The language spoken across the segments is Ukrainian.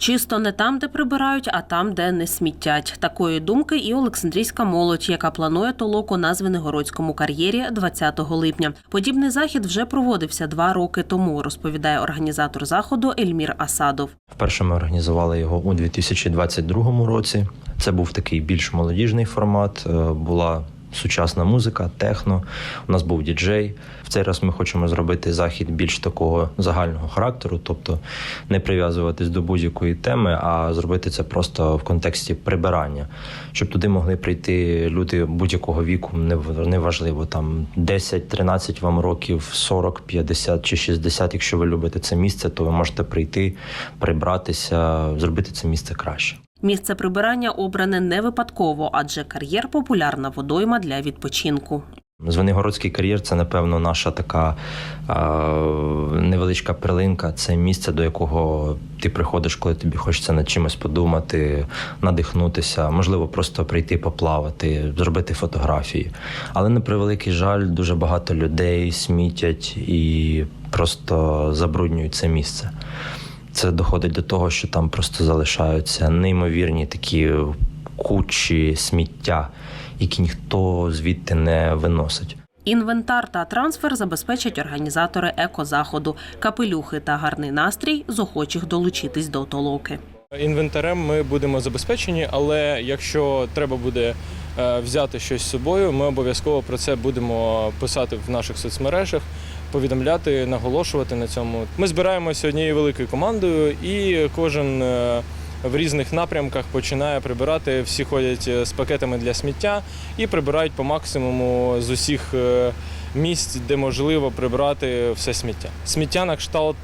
Чисто не там, де прибирають, а там, де не сміттять. Такої думки і Олександрійська молодь, яка планує толоку на Звенигородському кар'єрі 20 липня. Подібний захід вже проводився два роки тому, розповідає організатор заходу Ельмір Асадов. Вперше ми організували його у 2022 році. Це був такий більш молодіжний формат. е, Була сучасна музика, техно. У нас був діджей. В цей раз ми хочемо зробити захід більш такого загального характеру, тобто не прив'язуватись до будь-якої теми, а зробити це просто в контексті прибирання, щоб туди могли прийти люди будь-якого віку, нев- неважливо там 10, 13 вам років, 40, 50 чи 60. Якщо ви любите це місце, то ви можете прийти, прибратися, зробити це місце краще. Місце прибирання обране не випадково, адже кар'єр популярна водойма для відпочинку. Звенигородський кар'єр це, напевно, наша така невеличка перлинка. Це місце, до якого ти приходиш, коли тобі хочеться над чимось подумати, надихнутися, можливо, просто прийти поплавати, зробити фотографії. Але на превеликий жаль, дуже багато людей смітять і просто забруднюють це місце. Це доходить до того, що там просто залишаються неймовірні такі кучі сміття, які ніхто звідти не виносить. Інвентар та трансфер забезпечать організатори екозаходу, капелюхи та гарний настрій з охочих долучитись до толоки. Інвентарем ми будемо забезпечені, але якщо треба буде е, взяти щось з собою, ми обов'язково про це будемо писати в наших соцмережах, повідомляти, наголошувати на цьому. Ми збираємося однією великою командою, і кожен е, в різних напрямках починає прибирати. Всі ходять е, з пакетами для сміття і прибирають по максимуму з усіх. е, Місць, де можливо прибрати все сміття. Сміття на кшталт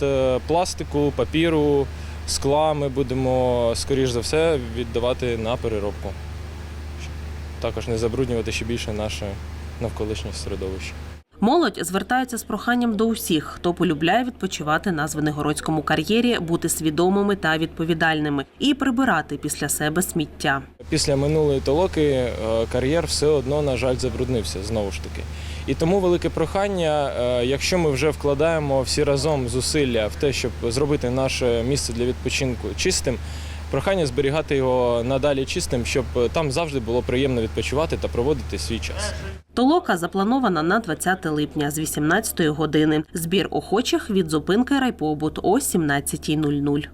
пластику, папіру, скла ми будемо, скоріш за все, віддавати на переробку. Також не забруднювати ще більше наше навколишнє середовище. Молодь звертається з проханням до усіх, хто полюбляє відпочивати на Звенигородському кар'єрі, бути свідомими та відповідальними і прибирати після себе сміття. Після минулої толоки е, кар'єр все одно, на жаль, забруднився знову ж таки. І тому велике прохання, е, якщо ми вже вкладаємо всі разом зусилля в те, щоб зробити наше місце для відпочинку чистим, прохання зберігати його надалі чистим, щоб там завжди було приємно відпочивати та проводити свій час. Толока запланована на 20 липня з 18 години. Збір охочих від зупинки райпобут о 17.00.